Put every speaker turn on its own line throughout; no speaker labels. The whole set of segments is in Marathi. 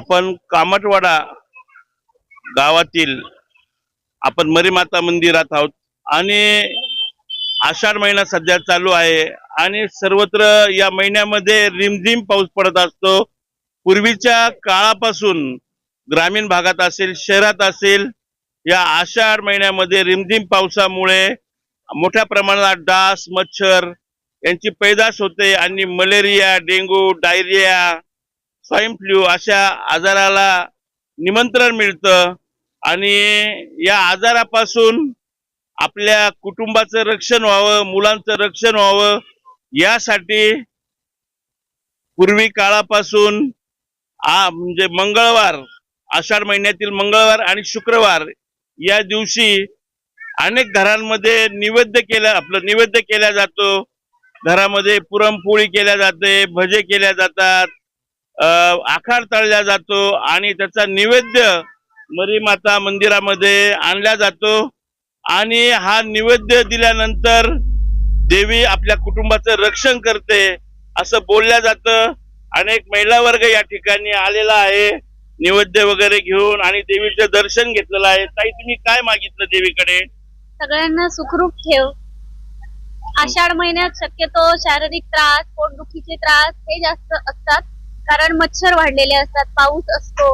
आपण कामटवाडा गावातील आपण मरीमाता मंदिरात आहोत आणि आषाढ महिना सध्या चालू आहे आणि सर्वत्र या महिन्यामध्ये रिमझिम पाऊस पडत असतो. पूर्वीच्या काळापासून ग्रामीण भागात असेल शहरात असेल या आषाढ महिन्यामध्ये रिमझिम पावसामुळे मोठ्या प्रमाणात डास मच्छर यांची पैदास होते आणि malaria dengue diarrhoea swine flu अशा आजाराला निमंत्रण मिळतं. आणि या आजारापासून आपल्या कुटुंबाचं रक्षण व्हावं मुलांचं रक्षण व्हावं यासाठी पूर्वी काळापासून आ म्हणजे मंगळवार आषाढ महिन्यातील मंगळवार आणि शुक्रवार या दिवशी अनेक घरांमध्ये निवेद्य केल्या आपलं निवेद्य केला जातो. घरामध्ये पुरणपोळी केल्या जाते भजे केल्या जातात. आखार तळला जातो आणि त्याचा निवेद्य मरीमाता मंदिरामध्ये आणला जातो. आणि हा निवेद्य दिल्यानंतर देवी आपल्या कुटुंबाचं रक्षण करते असं बोलल्या जातं. अनेक महिला वर्ग या ठिकाणी आलेला आहे. निवेद्य वगैरे घेऊन आणि देवीचं दर्शन घेतलेलं आहे. ताई तुम्ही काय मागितलं देवीकडे?
सगळ्यांना सुखरूप ठेव. आषाढ महिन्यात शक्यतो शारीरिक त्रास पोटदुखीचे त्रास हे जास्त असतात. कारण मच्छर वाढलेले असतात पाऊस असतो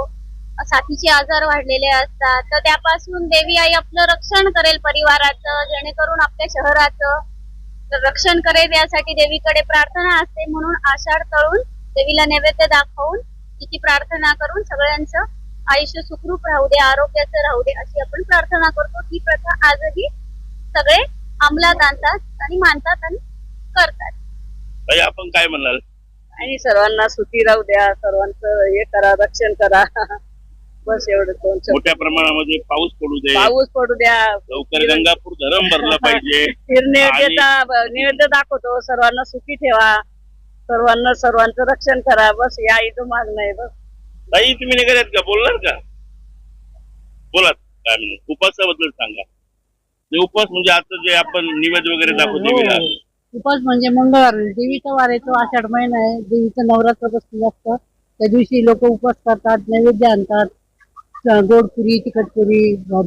साथीचे आजार वाढलेले असतात. तर त्यापासून देवी आई आपलं रक्षण करेल परिवाराचं जेणेकरून आपल्या शहराचं रक्षण करेल. यासाठी देवीकडे प्रार्थना असते म्हणून आषाढ तळून देवीला नैवेद्य दाखवून तिची प्रार्थना करून सगळ्यांचं आयुष्य सुखरूप राहू दे आरोग्याचं राहू दे अशी आपण प्रार्थना करतो. ही प्रथा आजही सगळे अंमलात आणतात आणि मानतात आणि करतात.
आपण काय म्हणाल?
आणि सर्वांना सुखी राहू द्या सर्वांचं हे करा रक्षण करा. बस एवढं दोन शब्द.
मोठ्या प्रमाणामध्ये पाऊस पडू दे.
पाऊस पडू द्या.
लवकर गंगापूर धरण भरलं पाहिजे.
निर्णय नैवेद्य दाखवतो. सर्वांना सुखी ठेवा. सर्वांना सर्वांचं रक्षण करा. बस या इथं मागणं आहे बस.
ताई तुम्ही निघाल्यात का? बोलणार का? बोला काय म्हणून उपासाबद्दल सांगा. ते उपास म्हणजे आता जे आपण निवेद वगैरे दाखवतो देवीला
उपास म्हणजे मंगळवार देवीचा वार येतो आषाढ महिना आहे देवीचं नवरात्र बसलेलं असतं त्या दिवशी लोक उपास करतात नैवेद्य आणतात स- गोड पुरी तिखट पुरी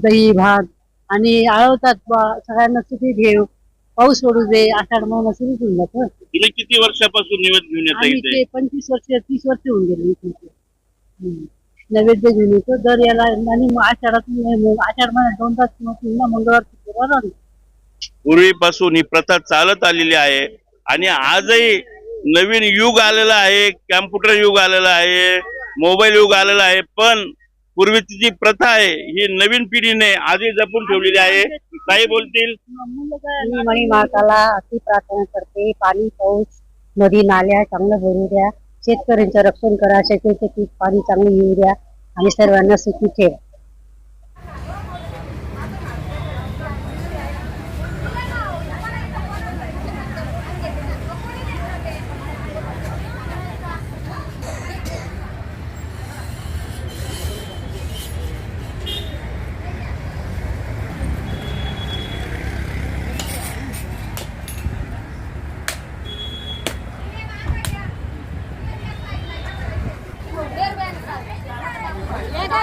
दही भात आणि आळवतात बा सगळ्यांना सुखी ठेव पाऊस पडू दे आषाढ महिना सुरू होऊन जातं
किती वर्षापासून निवेद घेऊन येता
आम्ही
इथे
ते पंचवीस वर्ष तीस वर्ष होऊन गेले इथे. हम्म. नैवेद्य घेऊन येतो दर याला आणि मग आषाढात आषाढ महिन्यात दोन तास मंगळवार शुक्रवार आणतो.
पूर्वीपासून ही प्रथा चालत आलेली आहे. आणि आजही नवीन युग आलेलं आहे कॅम्प्युटर युग आलेलं आहे मोबाईल युग आलेलं आहे पण पूर्वीची जी प्रथा आहे ही नवीन पिढीने आजही जपून ठेवलेली आहे. काही बोलतील.
मणी माताला अति प्रार्थना करते. पाणी पाऊस नदी नाल्या चांगलं भरू द्या. शेतकऱ्यांचं रक्षण करा. शेतीचे पीक पाणी चांगलं येऊ द्या. आणि सर्वांना सुखी ठेवा.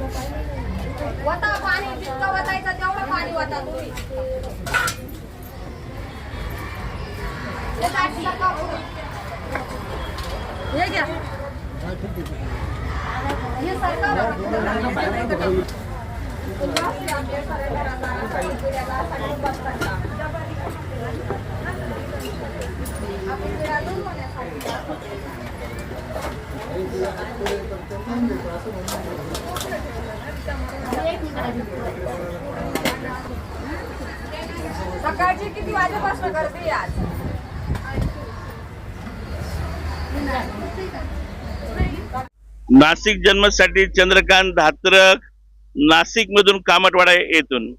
वता पाणी जितकं वतायचं तेवढं पाणी वता तुम्ही. आपली पिढ्या सकाळची किती वाजेपासून करते आज?
नाशिक जन्मसाठी चंद्रकांत धात्रक नाशिक मधून कामटवाडा येथून.